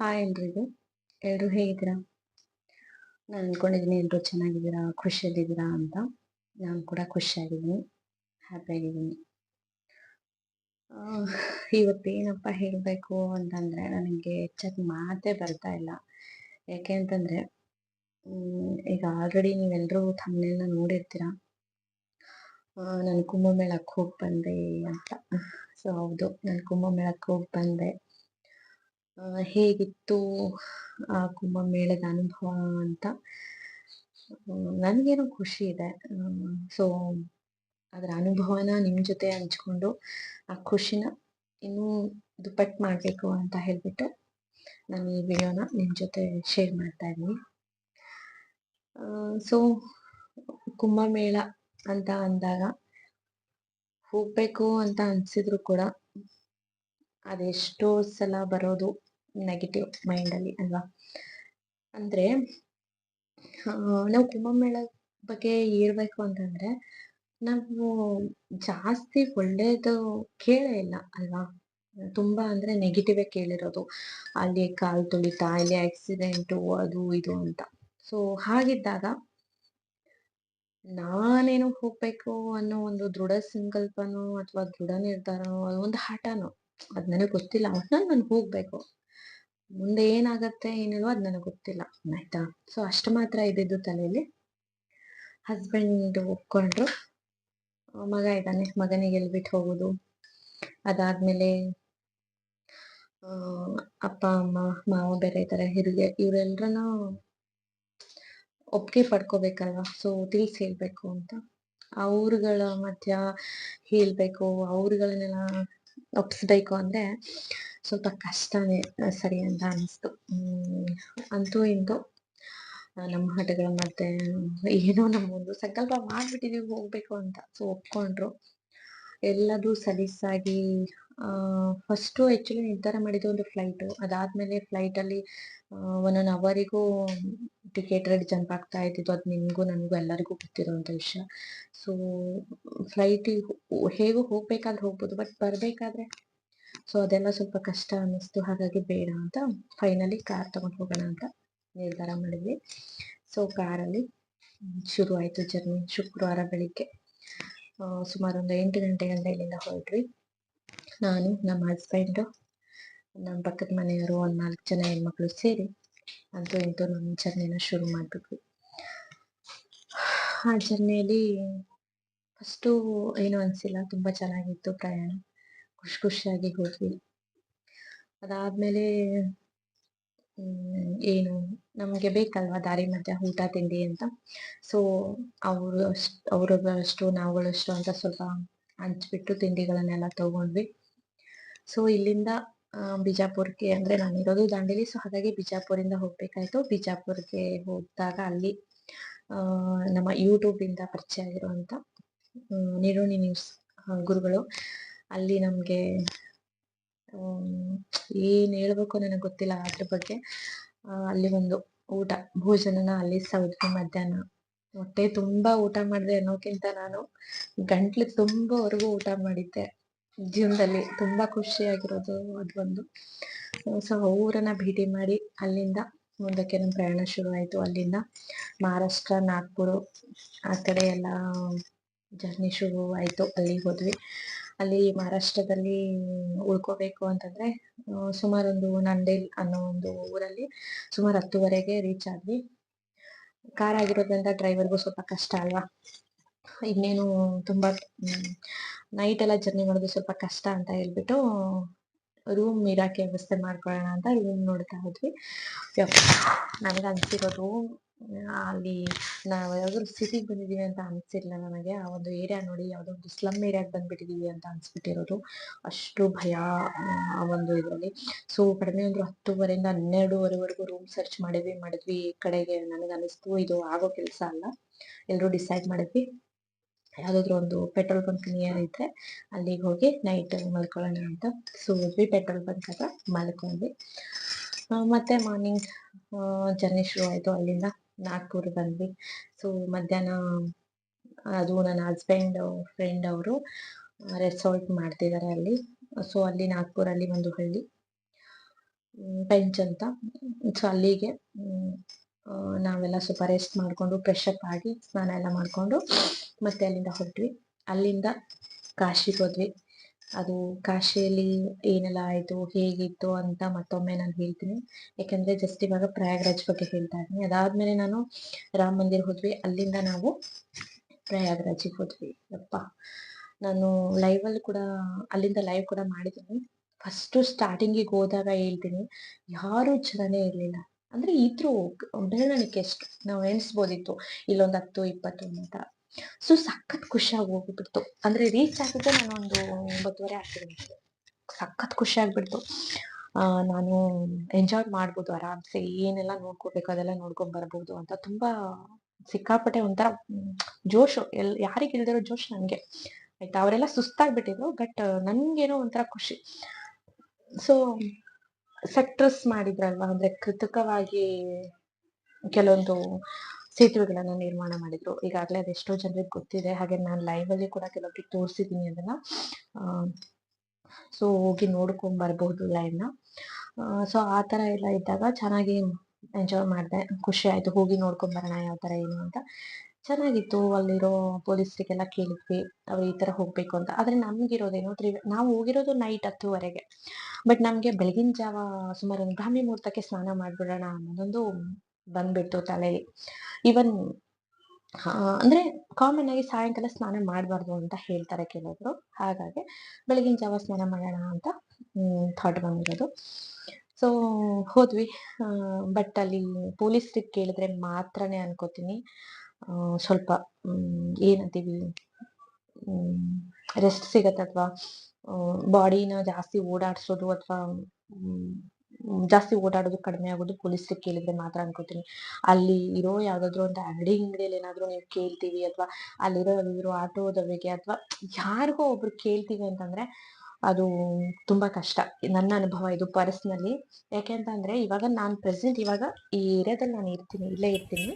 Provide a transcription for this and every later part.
Hi ಎಲ್ರಿಗೂ. ಎಲ್ಲರೂ ಹೇಗಿದ್ದೀರಾ? ನಾನು ಅಂದ್ಕೊಂಡಿದ್ದೀನಿ ಎಲ್ಲರೂ ಚೆನ್ನಾಗಿದ್ದೀರಾ? ಖುಷಿಯಲ್ಲಿದ್ದೀರಾ ಅಂತ. ನಾನು ಕೂಡ ಖುಷಿಯಾಗಿದ್ದೀನಿ. ಹ್ಯಾಪಿಯಾಗಿದ್ದೀನಿ ಇವತ್ತೇನಪ್ಪ ಹೇಳಬೇಕು ಅಂತಂದರೆ ನನಗೆ ಹೆಚ್ಚಾಗಿ ಮಾತೇ ಬರ್ತಾ ಇಲ್ಲ. ಯಾಕೆ ಅಂತಂದರೆ ಈಗ ಆಲ್ರೆಡಿ ನೀವೆಲ್ಲರೂ ತಮ್ಮನೆಲ್ಲ ನೋಡಿರ್ತೀರ? ನಾನು ಕುಂಭಮೇಳಕ್ಕೆ ಹೋಗಿ ಬಂದೆ ಅಂತ. ಸೊ, ಹೌದು, ನಾನು ಕುಂಭಮೇಳಕ್ಕೆ ಹೋಗಿ ಬಂದೆ. ಹೇಗಿತ್ತು, ಆ, ಕುಂಭಮೇಳದ ಅನುಭವ ಅಂತ? ನನಗೇನೋ ಖುಷಿ ಇದೆ. ಸೊ ಅದರ ಅನುಭವನ ನಿಮ್ಮ ಜೊತೆ ಹಂಚ್ಕೊಂಡು, ಆ ಖುಷಿನ ಇನ್ನೂ ದುಪ್ಪಟ್ಟು ಮಾಡಬೇಕು ಅಂತ ಹೇಳಿಬಿಟ್ಟು ನಾನು ಈ ವಿಡಿಯೋನ ನಿಮ್ಮ ಜೊತೆ ಶೇರ್ ಮಾಡ್ತಾ ಇದ್ದೀನಿ. ಸೊ ಕುಂಭಮೇಳ ಅಂತ ಅಂದಾಗ ಹೋಗಬೇಕು ಅಂತ ಅನ್ಸಿದ್ರು ಕೂಡ, ಅದೆಷ್ಟೋ ಸಲ ಬರೋದು. ನೆಗೆಟಿವ್ ಮೈಂಡಲ್ಲಿ ಅಲ್ವಾ? ಅಂದರೆ ನಾವು ಕುಂಭಮೇಳ ಬಗ್ಗೆ ಇರಬೇಕು ಅಂತಂದರೆ, ನಾವು ಜಾಸ್ತಿ ಒಳ್ಳೆಯದು ಕೇಳೇ ಇಲ್ಲ ಅಲ್ವಾ? ತುಂಬ ಅಂದರೆ ನೆಗೆಟಿವೇ ಕೇಳಿರೋದು. ಅಲ್ಲಿ ಕಾಲು ತುಳಿತ, ಅಲ್ಲಿ ಆಕ್ಸಿಡೆಂಟು ಅದು, ಇದು ಅಂತ. ಸೊ ಹಾಗಿದ್ದಾಗ ನಾನೇನು ಹೋಗ್ಬೇಕು ಅನ್ನೋ ಒಂದು ದೃಢ ಸಂಕಲ್ಪನೋ ಅಥವಾ ದೃಢ ನಿರ್ಧಾರನೋ ಒಂದು ಹಠನೋ, ಅದು ನನಗೆ ಗೊತ್ತಿಲ್ಲ. ಒಟ್ನಲ್ಲಿ ನಾನು ಹೋಗ್ಬೇಕು. ಮುಂದೆ ಏನಾಗತ್ತೆ ಏನಿಲ್ವೋ ಅದು ನನಗೆ ಗೊತ್ತಿಲ್ಲ, ಆಯ್ತಾ? ಸೊ ಅಷ್ಟು ಮಾತ್ರ ಇದ್ದಿದ್ದು ತಲೆಯಲ್ಲಿ. ಹಸ್ಬೆಂಡ್ ಒಪ್ಕೊಂಡ್ರು. ಮಗ ಇದ್ದಾನೆ, ಮಗನಿಗೆ ಎಲ್ಲಿ ಬಿಟ್ಟು ಹೋಗೋದು. ಅದಾದ್ಮೇಲೆ ಅಪ್ಪ, ಅಮ್ಮ, ಮಾವ ಬೇರೆ ಇದ್ದಾರೆ ಹಿರಿಗೆ ಇವರೆಲ್ಲರನ್ನ ಒಪ್ಪಿಗೆ ಪಡ್ಕೋಬೇಕಲ್ವ? ಸೊ ತಿಳಿಸಿ ಹೇಳ್ಬೇಕು ಅಂತ. ಅವ್ರಗಳ ಮಧ್ಯ ಹೇಳ್ಬೇಕು, ಅವ್ರಗಳನ್ನೆಲ್ಲ ಒಪ್ಪಿಸ್ಬೇಕು ಅಂದ್ರೆ ಸ್ವಲ್ಪ ಕಷ್ಟನೇ ಸರಿ ಅಂತ ಅನಿಸ್ತು. ಅಂತೂ ಇಂತು ನಮ್ಮ ಹಠಗಳ ಮತ್ತೆ ಏನೋ ಒಂದು ಸಂಕಲ್ಪ ಮಾಡಿಬಿಟ್ಟಿದೀವಿ ಹೋಗ್ಬೇಕು ಅಂತ. ಸೊ ಒಪ್ಕೊಂಡ್ರು. ಎಲ್ಲದೂ ಸಲೀಸಾಗಿ ಫಸ್ಟು ಆ್ಯಕ್ಚುಲಿ ನಿರ್ಧಾರ ಮಾಡಿದ್ದು ಒಂದು ಫ್ಲೈಟು ಅದಾದಮೇಲೆ ಫ್ಲೈಟಲ್ಲಿ ಒಂದೊಂದು ಅವರಿಗೂ ಟಿಕೆಟ್ ರೇಟ್ ಜಂಪ್ ಆಗ್ತಾ ಇದ್ದಿದ್ದು. ಅದು ನಿಮಗೂ, ನನಗೂ, ಎಲ್ಲರಿಗೂ ಗೊತ್ತಿರೋವಂಥ ವಿಷಯ. ಸೊ ಫ್ಲೈಟಿಗೆ ಹೇಗೂ ಹೋಗಬೇಕಾದ್ರೆ ಹೋಗ್ಬೋದು. ಬಟ್ ಬರಬೇಕಾದ್ರೆ ಸೊ ಅದೆಲ್ಲ ಸ್ವಲ್ಪ ಕಷ್ಟ ಅನ್ನಿಸ್ತು. ಹಾಗಾಗಿ ಬೇಡ ಅಂತ ಫೈನಲಿ ಕಾರ್ ತಗೊಂಡು ಹೋಗೋಣ ಅಂತ ನಿರ್ಧಾರ ಮಾಡಿದ್ವಿ. ಸೊ ಕಾರಲ್ಲಿ ಶುರು ಆಯಿತು ಜರ್ನಿ ಶುಕ್ರವಾರ ಬೆಳಿಗ್ಗೆ. ಸುಮಾರು ಒಂದು ಎಂಟು ಗಂಟೆಗಳಿಂದ ಇಲ್ಲಿಂದ ಹೊರಟ್ವಿ. ನಾನು, ನಮ್ಮ ಹಸ್ಬೆಂಡು ನಮ್ಮ ಪಕ್ಕದ ಮನೆಯವರು ಒಂದು ನಾಲ್ಕು ಜನ ಹೆಣ್ಮಕ್ಳು ಸೇರಿ ಅಂತೂ ಇಂತೂ ನಮ್ಮ ಜರ್ನಿನ ಶುರು ಮಾಡಿಬಿಟ್ವಿ. ಆ ಜರ್ನಿಯಲ್ಲಿ ಫಸ್ಟು ಏನು ಅನಿಸಿಲ್ಲ. ತುಂಬ ಚೆನ್ನಾಗಿತ್ತು ಪ್ರಯಾಣ. ಖುಷಿ ಖುಷಿಯಾಗಿ ಹೋದ್ವಿ. ಅದಾದ್ಮೇಲೆ ಏನು, ನಮಗೆ ಬೇಕಲ್ವಾ ದಾರಿ ಮಧ್ಯ ಊಟ, ತಿಂಡಿ ಅಂತ? ಸೊ ಅವರು ಅಷ್ಟು ನಾವುಗಳಷ್ಟು ಅಂತ ಸ್ವಲ್ಪ ಹಂಚ್ಬಿಟ್ಟು ತಿಂಡಿಗಳನ್ನೆಲ್ಲ ತಗೊಂಡ್ವಿ. ಸೊ ಇಲ್ಲಿಂದ ಬಿಜಾಪುರ್ಗೆ ಅಂದ್ರೆ ನಾನಿರೋದು ದಾಂಡೇಲಿ ಸೊ ಹಾಗಾಗಿ ಬಿಜಾಪುರಿಂದ ಹೋಗ್ಬೇಕಾಯ್ತು. ಬಿಜಾಪುರ್ಗೆ ಹೋದಾಗ ಅಲ್ಲಿ ನಮ್ಮ ಯೂಟ್ಯೂಬಿಂದ ಪರಿಚಯ ಆಗಿರುವಂತ ನಿರೋಣಿ ನ್ಯೂಸ್ ಗುರುಗಳು. ಅಲ್ಲಿ ನಮಗೆ ಏನು ಹೇಳ್ಬೇಕು ನನಗೆ ಗೊತ್ತಿಲ್ಲ ಅದ್ರ ಬಗ್ಗೆ. ಅಲ್ಲಿ ಒಂದು ಊಟ, ಭೋಜನನ ಅಲ್ಲಿ ಸವಿದ್ವಿ ಮಧ್ಯಾಹ್ನ. ಹೊಟ್ಟೆ ತುಂಬಾ ಊಟ ಮಾಡಿದೆ ಅನ್ನೋಕ್ಕಿಂತ ನಾನು ಗಂಟ್ಲು ತುಂಬವರೆಗೂ ಊಟ ಮಾಡಿದ್ದೆ. ಜೀವನದಲ್ಲಿ ತುಂಬಾ ಖುಷಿಯಾಗಿರೋದು ಅದೊಂದು ಸೊ, ಊರನ್ನ ಭೇಟಿ ಮಾಡಿ ಅಲ್ಲಿಂದ ಮುಂದಕ್ಕೆ ನಮ್ಮ ಪ್ರಯಾಣ ಶುರು ಆಯ್ತು ಅಲ್ಲಿಂದ ಮಹಾರಾಷ್ಟ್ರ, ನಾಗ್ಪುರ, ಆ ಕಡೆ ಎಲ್ಲ ಜರ್ನಿ ಶುರು ಆಯ್ತು ಅಲ್ಲಿಗೆ ಹೋದ್ವಿ. ಅಲ್ಲಿ ಮಹಾರಾಷ್ಟ್ರದಲ್ಲಿ ಉಳ್ಕೋಬೇಕು ಅಂತಂದ್ರೆ ಸುಮಾರೊಂದು ನಂದೇಲ್ ಅನ್ನೋ ಒಂದು ಊರಲ್ಲಿ ಸುಮಾರು ಹತ್ತುವರೆಗೆ ರೀಚ್ ಆದ್ವಿ. ಕಾರ್ ಆಗಿರೋದ್ರಿಂದ ಡ್ರೈವರ್ಗೂ ಸ್ವಲ್ಪ ಕಷ್ಟ ಅಲ್ವಾ? ಇನ್ನೇನು ತುಂಬಾ ನೈಟ್ ಎಲ್ಲ ಜರ್ನಿ ಮಾಡೋದು ಸ್ವಲ್ಪ ಕಷ್ಟ ಅಂತ ಹೇಳ್ಬಿಟ್ಟು ರೂಮ್ ಇರಕ್ಕೆ ವ್ಯವಸ್ಥೆ ಮಾಡ್ಕೊಳ್ಳೋಣ ಅಂತ ರೂಮ್ ನೋಡ್ತಾ ಹೋದ್ವಿ ನನಗೆ ಅನ್ಸಿರೋದು ಅಲ್ಲಿ ನಾವು ಯಾವ್ದಾದ್ರು ಸಿಟಿಗೆ ಬಂದಿದೀವಿ ಅಂತ ಅನ್ಸಿರ್ಲಿಲ್ಲ ನನಗೆ. ಆ ಒಂದು ಏರಿಯಾ ನೋಡಿ, ಯಾವ್ದೋ ಒಂದು ಸ್ಲಮ್ ಏರಿಯಾಗೆ ಬಂದ್ಬಿಟ್ಟಿದೀವಿ ಅಂತ ಅನ್ಸ್ಬಿಟ್ಟಿರೋದು. ಅಷ್ಟು ಭಯ, ಆ ಒಂದು ಇದರಲ್ಲಿ. ಸೊ ಕಡಿಮೆ ಅಂದ್ರೆ ಹತ್ತುವರೆಯಿಂದ ಹನ್ನೆರಡುವರೆವರೆಗೂ ರೂಮ್ ಸರ್ಚ್ ಮಾಡಿದ್ವಿ ಮಾಡಿದ್ವಿ. ಕಡೆಗೆ ನನಗೆ ಅನಿಸ್ತು ಇದು ಆಗೋ ಕೆಲಸ ಅಲ್ಲ. ಎಲ್ಲರೂ ಡಿಸೈಡ್ ಮಾಡಿದ್ವಿ. ಯಾವ್ದಾದ್ರು ಒಂದು ಪೆಟ್ರೋಲ್ ಬಂಕ್ ನಿಯರ್ ಇದ್ರೆ ಅಲ್ಲಿಗೆ ಹೋಗಿ ನೈಟ್ ಮಲ್ಕೊಳ್ಳೋಣ ಅಂತ ಸೊ ಹೋದ್ವಿ ಪೆಟ್ರೋಲ್ ಬಂಕ್ ಹತ್ರ ಮಲ್ಕೊಂಡ್ವಿ. ಮತ್ತೆ ಮಾರ್ನಿಂಗ್ ಜರ್ನಿ ಶುರು ಆಯ್ತು ಅಲ್ಲಿಂದ ನಾಗ್ಪುರ್ ಬಂದ್ವಿ. ಸೊ ಮಧ್ಯಾಹ್ನ, ಅದು ನನ್ನ ಹಸ್ಬೆಂಡ್ ಫ್ರೆಂಡ್ ಅವರು ರೆಸಾರ್ಟ್ ಮಾಡ್ತಿದ್ದಾರೆ ಅಲ್ಲಿ. ಸೊ ಅಲ್ಲಿ ನಾಗ್ಪುರಲ್ಲಿ ಒಂದು ಹಳ್ಳಿ ಪೆಂಚ್ ಅಂತ. ಸೊ ಅಲ್ಲಿಗೆ ನಾವೆಲ್ಲ ಸ್ವಲ್ಪ ರೆಸ್ಟ್ ಮಾಡಿಕೊಂಡು ಫ್ರೆಶ್ ಅಪ್ ಆಗಿ ಸ್ನಾನ ಎಲ್ಲ ಮಾಡಿಕೊಂಡು ಮತ್ತೆ ಅಲ್ಲಿಂದ ಹೊರಟ್ವಿ. ಅಲ್ಲಿಂದ ಕಾಶಿಗೆ ಹೋದ್ವಿ. ಅದು ಕಾಶಿಯಲ್ಲಿ ಏನೆಲ್ಲ ಆಯಿತು, ಹೇಗಿತ್ತು ಅಂತ ಮತ್ತೊಮ್ಮೆ ನಾನು ಹೇಳ್ತೀನಿ. ಯಾಕಂದ್ರೆ ಜಸ್ಟ್ ಇವಾಗ ಪ್ರಯಾಗ್ರಾಜ್ ಬಗ್ಗೆ ಹೇಳ್ತಾ ಇದ್ದೀನಿ. ಅದಾದ್ಮೇಲೆ ನಾನು ರಾಮ ಮಂದಿರ ಹೋದ್ವಿ. ಅಲ್ಲಿಂದ ನಾವು ಪ್ರಯಾಗ್ರಾಜಿಗೆ ಹೋದ್ವಿ. ಅಪ್ಪ ನಾನು ಲೈವಲ್ಲಿ ಕೂಡ, ಅಲ್ಲಿಂದ ಲೈವ್ ಕೂಡ ಮಾಡಿದ್ದೀನಿ. ಫಸ್ಟು ಸ್ಟಾರ್ಟಿಂಗಿಗೆ ಹೋದಾಗ ಹೇಳ್ತೀನಿ. ಯಾರೂ ಜನನೇ ಇರಲಿಲ್ಲ. ಅಂದ್ರೆ ಇದ್ರು ಬೆಳವಣಿಗೆ ಎಷ್ಟು, ನಾವು ಎಣಿಸ್ಬೋದಿತ್ತು, ಇಲ್ಲೊಂದು ಹತ್ತು, ಇಪ್ಪತ್ತು ಅಂತ. ಸೊ ಸಖತ್ ಖುಷಿಯಾಗಿ ಹೋಗ್ಬಿಡ್ತು. ಅಂದ್ರೆ ರೀಚ್ ಆಗಿದ್ದೆ ನಾನು ಒಂದು ಒಂಬತ್ತುವರೆ ಆಗ್ತಿದೆ ಸಖತ್ ಖುಷಿ ಆಗ್ಬಿಡ್ತು ನಾನು ಎಂಜಾಯ್ ಮಾಡ್ಬೋದು ಆರಾಮ್ಸೆ, ಏನೆಲ್ಲ ನೋಡ್ಕೋಬೇಕು ಅದೆಲ್ಲ ನೋಡ್ಕೊಂಡ್ ಬರ್ಬೋದು ಅಂತ ತುಂಬಾ ಸಿಕ್ಕಾಪಟ್ಟೆ ಒಂಥರ ಜೋಶ್ ಜೋಶು, ಎಲ್, ಯಾರಿಗೆ ಇಲ್ದಿರೋ ಜೋಶ್ ನನಗೆ ಆಯ್ತಾ, ಅವರೆಲ್ಲ ಸುಸ್ತಾಗ್ಬಿಟ್ಟಿದ್ರು, ಬಟ್ ನನ್ಗೇನೋ ಒಂಥರ ಖುಷಿ. ಸೊ ಸೆಕ್ಟರ್ಸ್ ಮಾಡಿದ್ರಲ್ವಾ? ಅಂದ್ರೆ ಕೃತಕವಾಗಿ ಕೆಲವೊಂದು ಸೇತುವೆಗಳನ್ನ ನಿರ್ಮಾಣ ಮಾಡಿದ್ರು. ಈಗಾಗಲೇ ಅದೆಷ್ಟೋ ಜನರಿಗೆ ಗೊತ್ತಿದೆ. ಹಾಗೆ ನಾನು ಲೈವ್ ಅಲ್ಲಿ ಕೂಡ ಕೆಲವೊಬ್ಬರಿಗೆ ತೋರಿಸಿದ್ದೀನಿ ಅದನ್ನ. ಸೊ ಹೋಗಿ ನೋಡ್ಕೊಂಡ್ ಬರ್ಬಹುದು ಲೈವ್ನ. ಸೊ ಆ ತರ ಎಲ್ಲ ಇದ್ದಾಗ ಚೆನ್ನಾಗಿ ಎಂಜಾಯ್ ಮಾಡಿದೆ. ಖುಷಿ ಆಯ್ತು. ಹೋಗಿ ನೋಡ್ಕೊಂಡ್ ಬರೋಣ, ಯಾವ ತರ ಏನು ಅಂತ. ಚೆನ್ನಾಗಿತ್ತು ಅಲ್ಲಿರೋ ಪೊಲೀಸರಿಗೆಲ್ಲ ಕೇಳಿದ್ವಿ, ಅವ್ರು ಈ ತರ ಹೋಗಬೇಕು ಅಂತ. ಆದ್ರೆ ನಮಗಿರೋದೇನೋ ತ್ರಿ, ನಾವು ಹೋಗಿರೋದು ನೈಟ್ ಹತ್ತುವರೆಗೆ. ಬಟ್ ನಮಗೆ ಬೆಳಗಿನ ಜಾವ ಸುಮಾರು ಒಂದು ಬ್ರಾಹ್ಮಿ ಮುಹೂರ್ತಕ್ಕೆ ಸ್ನಾನ ಮಾಡ್ಬಿಡೋಣ ಅನ್ನೋದೊಂದು ಬಂದ್ಬಿಡ್ತು ತಲೆಯಲ್ಲಿ ಈವನ್ ಅಂದ್ರೆ ಕಾಮನ್ ಆಗಿ ಸಾಯಂಕಾಲ ಸ್ನಾನ ಮಾಡಬಾರ್ದು ಅಂತ ಹೇಳ್ತಾರೆ ಕೆಲವರು. ಹಾಗಾಗಿ ಬೆಳಗಿನ ಜಾವ ಸ್ನಾನ ಮಾಡೋಣ ಅಂತ ಥಾಟ್ ಬಂದಿರೋದು. ಸೊ ಹೋದ್ವಿ. ಬಟ್ ಅಲ್ಲಿ ಪೊಲೀಸ್ರಿಗೆ ಕೇಳಿದ್ರೆ ಮಾತ್ರನೇ ಅನ್ಕೋತೀನಿ. ಸ್ವಲ್ಪ ಏನಂತೀವಿ ರೆಸ್ಟ್ ಸಿಗತ್ತೆ ಅಥವಾ ಬಾಡಿನ ಜಾಸ್ತಿ ಓಡಾಡಿಸೋದು ಅಥವಾ ಜಾಸ್ತಿ ಓಡಾಡೋದು ಕಡಿಮೆ ಆಗೋದು ಪೊಲೀಸ್ರಿಗೆ ಕೇಳಿದ್ರೆ ಮಾತ್ರ ಅನ್ಕೋತೀನಿ. ಅಲ್ಲಿ ಇರೋ ಯಾವ್ದಾದ್ರು ಒಂದು ಅಂಗಡಿ ಅಂಗಡಿಯಲ್ಲಿ ಏನಾದರೂ ನೀವು ಕೇಳ್ತೀವಿ ಅಥವಾ ಅಲ್ಲಿರೋ ಇರೋ ಆಟೋದವರಿಗೆ ಅಥವಾ ಯಾರಿಗೋ ಒಬ್ರು ಕೇಳ್ತೀವಿ ಅಂತಂದ್ರೆ ಅದು ತುಂಬಾ ಕಷ್ಟ. ನನ್ನ ಅನುಭವ ಇದು ಪರ್ಸ್ನಲ್ಲಿ ಯಾಕೆ ಅಂತಂದ್ರೆ ಇವಾಗ ನಾನು ಪ್ರೆಸೆಂಟ್ ಇವಾಗ ಈ ಏರಿಯಾದಲ್ಲಿ ನಾನು ಇರ್ತೀನಿ, ಇಲ್ಲೇ ಇರ್ತೀನಿ.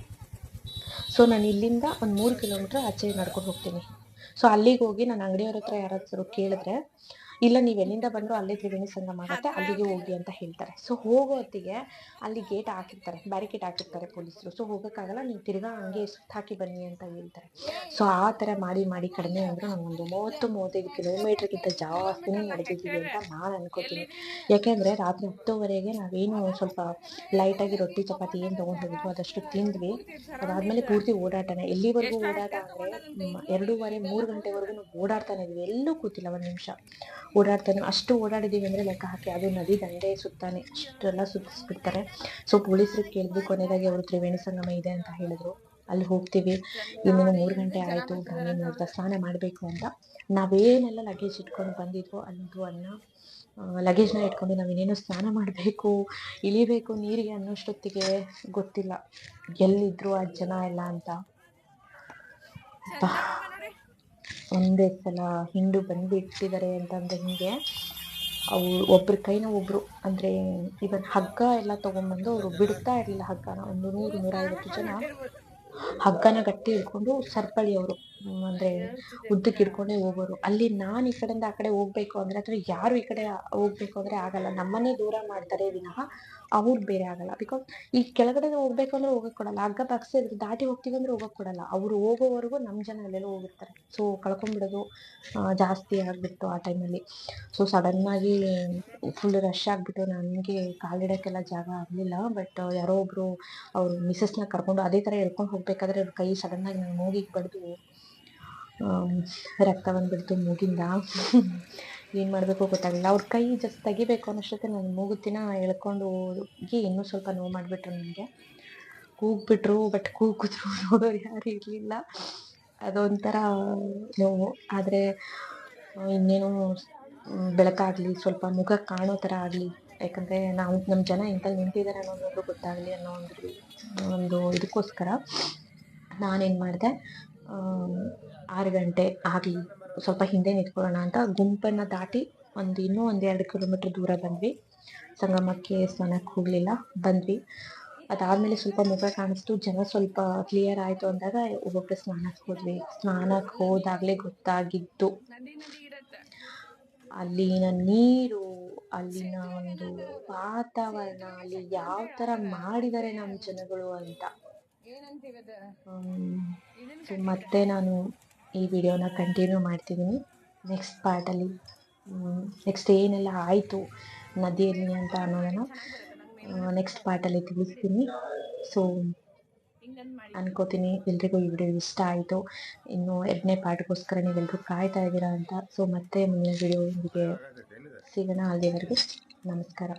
ಸೊ ನಾನು ಇಲ್ಲಿಂದ ಒಂದು ಮೂರು ಕಿಲೋಮೀಟರ್ ಆಚೆ ನಡ್ಕೊಂಡು ಹೋಗ್ತೀನಿ. ಸೊ ಅಲ್ಲಿಗೆ ಹೋಗಿ ನಾನು ಅಂಗಡಿಯವ್ರ ಹತ್ರ ಯಾರಾದ್ರೂ ಕೇಳಿದ್ರೆ ಇಲ್ಲ ನೀವು ಎಲ್ಲಿಂದ ಬಂದ್ರು ಅಲ್ಲೇ ತ್ರಿವೇಣಿ ಸಂಗಮ ಆಗತ್ತೆ ಅಲ್ಲಿಗೆ ಹೋಗಿ ಅಂತ ಹೇಳ್ತಾರೆ. ಸೊ ಹೋಗೋ ಹೊತ್ತಿಗೆ ಅಲ್ಲಿ ಗೇಟ್ ಹಾಕಿರ್ತಾರೆ ಬ್ಯಾರಿಕೇಡ್ ಹಾಕಿರ್ತಾರೆ ಪೊಲೀಸರು. ಸೊ ಹೋಗೋಕ್ಕಾಗಲ್ಲ ನೀವು ತಿರ್ಗಾ ಹಂಗೆ ಸುತ್ತಾಕಿ ಬನ್ನಿ ಅಂತ ಹೇಳ್ತಾರೆ. ಸೊ ಆ ಥರ ಮಾಡಿ ಮಾಡಿ ಕಡಿಮೆ ಅಂದ್ರೆ ನಾನು ಒಂದು ಮೂವತ್ತು ಮೂವತ್ತೈದು ಕಿಲೋಮೀಟರ್ಗಿಂತ ಜಾಸ್ತಿನೇ ನಡೆದಿದ್ದೀವಿ ಅಂತ ನಾನು ಅನ್ಕೋತೀನಿ. ಯಾಕೆಂದ್ರೆ ರಾತ್ರಿ ಹತ್ತುವರೆಗೆ ನಾವೇನು ಸ್ವಲ್ಪ ಲೈಟಾಗಿ ರೊಟ್ಟಿ ಚಪಾತಿ ಏನು ತೊಗೊಂಡು ಹೋಗಿದ್ವಿ ಅದಷ್ಟು ತಿಂದ್ವಿ. ಅದಾದ್ಮೇಲೆ ಪೂರ್ತಿ ಓಡಾಟನೇ ಎಲ್ಲಿವರೆಗೂ ಓಡಾಟ ಅಂದ್ರೆ ಎರಡೂವರೆ ಮೂರು ಗಂಟೆವರೆಗೂ ನಾವು ಓಡಾಡ್ತಾನೆ ಇದ್ವಿ. ಎಲ್ಲೂ ಕೂತಿಲ್ಲ ಒಂದು ನಿಮಿಷ. ಓಡಾಡ್ತಾನೆ. ಅಷ್ಟು ಓಡಾಡಿದ್ದೀವಿ ಅಂದರೆ ಲೆಕ್ಕ ಹಾಕಿ. ಅದು ನದಿ ದಂಡೆ ಸುತ್ತಾನೆ. ಅಷ್ಟೆಲ್ಲ ಸುತ್ತಿಸ್ಬಿಡ್ತಾರೆ. ಸೊ ಪೊಲೀಸರಿಗೆ ಕೇಳಿದ್ವಿ ಕೊನೆಯದಾಗಿ ಅವರು ತ್ರಿವೇಣಿ ಸಂಗಮ ಇದೆ ಅಂತ ಹೇಳಿದ್ರು. ಅಲ್ಲಿ ಹೋಗ್ತೀವಿ. ಇನ್ನೊಂದು ಮೂರು ಗಂಟೆ ಆಯಿತು. ಬ್ರಾಹ್ಮಿ ಮುಹೂರ್ತ ಸ್ನಾನ ಮಾಡಬೇಕು ಅಂತ. ನಾವೇನೆಲ್ಲ ಲಗೇಜ್ ಇಟ್ಕೊಂಡು ಬಂದಿದ್ವೋ ಅಂದು ಅನ್ನ ಲಗೇಜ್ನ ಇಟ್ಕೊಂಡು ನಾವೇನೇನೋ ಸ್ನಾನ ಮಾಡಬೇಕು, ಇಳಿಬೇಕು ನೀರಿಗೆ ಅನ್ನೋಷ್ಟೊತ್ತಿಗೆ ಗೊತ್ತಿಲ್ಲ. ಎಲ್ಲಿದ್ರು ಆ ಜನ ಎಲ್ಲ ಅಂತ. ಒಂದೇ ಸಲ ಹಿಂಡು ಬಂದುಬಿಟ್ಟಿದ್ದಾರೆ ಅಂತಂದರೆ ಹಿಂಗೆ ಅವು ಒಬ್ರ ಕೈನ ಒಬ್ಬರು ಅಂದರೆ ಇವನ್ ಹಗ್ಗ ಎಲ್ಲ ತಗೊಂಡ್ಬಂದು ಅವರು ಬಿಡ್ತಾ ಇರಲಿಲ್ಲ ಹಗ್ಗನ, ಒಂದು ನೂರು ನೂರೈವತ್ತು ಜನ ಹಗ್ಗನ ಗಟ್ಟಿ ಹಿಡ್ಕೊಂಡು ಸರ್ಪಳಿ ಅವರು. ಅಂದ್ರೆ ಉದ್ದಕ್ಕೆ ಇರ್ಕೊಂಡೇ ಹೋಗೋರು. ಅಲ್ಲಿ ನಾನು ಈ ಕಡೆಯಿಂದ ಆ ಕಡೆ ಹೋಗ್ಬೇಕು ಅಂದ್ರೆ ಅಥವಾ ಯಾರು ಈ ಕಡೆ ಹೋಗ್ಬೇಕು ಅಂದ್ರೆ ಆಗಲ್ಲ. ನಮ್ಮನ್ನೇ ದೂರ ಮಾಡ್ತಾರೆ ವಿನಃ ಅವ್ರು ಬೇರೆ ಆಗಲ್ಲ. ಬಿಕಾಸ್ ಈ ಕೆಳಗಡೆ ಹೋಗ್ಬೇಕು ಅಂದ್ರೆ ಹೋಗಕ್ ಕೊಡಲ್ಲ. ಹಗ್ಗ ದಾಟಿ ಹೋಗ್ತೀವಿ ಅಂದ್ರೆ ಹೋಗಕ್ ಕೊಡಲ್ಲ. ಅವ್ರು ಹೋಗೋವರೆಗೂ ನಮ್ಮ ಜನ ಅಲ್ಲೆಲ್ಲ ಹೋಗಿರ್ತಾರೆ ಸೊ ಕಳ್ಕೊಂಡ್ಬಿಡೋದು ಜಾಸ್ತಿ ಆಗಿಬಿಟ್ಟು ಆ ಟೈಮಲ್ಲಿ ಸೊ ಸಡನ್ ಆಗಿ ಫುಲ್ ರಶ್ ಆಗಿಬಿಟ್ಟು ನನಗೆ ಕಾಲಿಡೋಕ್ಕೆಲ್ಲ ಜಾಗ ಆಗಲಿಲ್ಲ. ಬಟ್ ಯಾರೋ ಒಬ್ಬರು ಅವರು ಮಿಸಸ್ನ ಕರ್ಕೊಂಡು ಅದೇ ತರ ಎಳ್ಕೊಂಡು ಹೋಗಬೇಕಾದ್ರೆ ಅವ್ರ ಕೈ ಸಡನ್ ಆಗಿ ನನ್ನ ಮೂಗಿಗೆ ಬಡ್ದು ರಕ್ತ ಬಂದ್ಬಿಡ್ತು ಮೂಗಿಂದ. ಏನು ಮಾಡಬೇಕು ಗೊತ್ತಾಗಲಿಲ್ಲ. ಅವ್ರ ಕೈ ಜಸ್ಟ್ ತೆಗಿಬೇಕು ಅನ್ನೋಷ್ಟೊತ್ತೆ ನಾನು ಮೂಗುತ್ತಿನ ಎಳ್ಕೊಂಡು ಹೋಗಿ ಇನ್ನೂ ಸ್ವಲ್ಪ ನೋವು ಮಾಡಿಬಿಟ್ರು ನನಗೆ. ಕೂಗ್ಬಿಟ್ರು ಬಟ್ ಕೂಗಿದ್ರು ನೋಡೋರು ಯಾರು ಇರಲಿಲ್ಲ. ಅದೊಂಥರ ನೋವು. ಆದರೆ ಇನ್ನೇನು ಬೆಳಕಾಗಲಿ, ಸ್ವಲ್ಪ ಮುಖ ಕಾಣೋ ಥರ ಆಗಲಿ. ಯಾಕಂದರೆ ನಾವು ನಮ್ಮ ಜನ ಇಂಥಲ್ಲಿ ನಿಂತಿದ್ದಾರೆ ಅನ್ನೋದು ಗೊತ್ತಾಗಲಿ ಅನ್ನೋ ಒಂದು ಒಂದು ಇದಕ್ಕೋಸ್ಕರ ನಾನೇನು ಮಾಡಿದೆ ಆರು ಗಂಟೆ ಆಗಲಿ ಸ್ವಲ್ಪ ಹಿಂದೆ ನಿಂತ್ಕೊಳ್ಳೋಣ ಅಂತ ಗುಂಪನ್ನು ದಾಟಿ ಒಂದು ಇನ್ನೂ ಒಂದು ಎರಡು ಕಿಲೋಮೀಟ್ರ್ ದೂರ ಬಂದ್ವಿ. ಸಂಗಮಕ್ಕೆ ಸ್ನಾನಕ್ಕೆ ಹೋಗಲಿಲ್ಲ ಬಂದ್ವಿ. ಅದಾದಮೇಲೆ ಸ್ವಲ್ಪ ಮುಖ ಕಾಣಿಸ್ತು ಜನ ಸ್ವಲ್ಪ ಕ್ಲಿಯರ್ ಆಯಿತು ಅಂದಾಗ ಒಬ್ಬೊಬ್ಬರು ಸ್ನಾನಕ್ಕೆ ಹೋದ್ವಿ. ಸ್ನಾನಕ್ಕೆ ಹೋದಾಗಲೇ ಗೊತ್ತಾಗಿದ್ದು ಅಲ್ಲಿನ ನೀರು ಅಲ್ಲಿನ ಒಂದು ವಾತಾವರಣ ಅಲ್ಲಿ ಯಾವ ಥರ ಮಾಡಿದ್ದಾರೆ ನಮ್ಮ ಜನಗಳು ಅಂತ. ಸೊ ಮತ್ತೆ ನಾನು ಈ ವಿಡಿಯೋನ ಕಂಟಿನ್ಯೂ ಮಾಡ್ತಿದ್ದೀನಿ. ನೆಕ್ಸ್ಟ್ ಪಾರ್ಟಲ್ಲಿ ನೆಕ್ಸ್ಟ್ ಏನೆಲ್ಲ ಆಯಿತು ನದಿಯಲ್ಲಿ ಅಂತ ಅನ್ನೋದನ್ನು ನೆಕ್ಸ್ಟ್ ಪಾರ್ಟಲ್ಲಿ ತಿಳಿಸ್ತೀನಿ. ಸೊ ಅನ್ಕೋತೀನಿ, ಎಲ್ರಿಗೂ ಈ ವಿಡಿಯೋ ಇಷ್ಟ ಆಯಿತು? ಇನ್ನು ಎರಡನೇ ಪಾರ್ಟ್ಗೋಸ್ಕರ ನೀವೆಲ್ಲರೂ ಕಾಯ್ತಾ ಇದ್ದೀರಾ ಅಂತ? ಸೊ ಮತ್ತೆ ಮುಂದಿನ ವಿಡಿಯೋ ಸಿಗೋಣ. ಅಲ್ಲಿವರೆಗೂ ನಮಸ್ಕಾರ.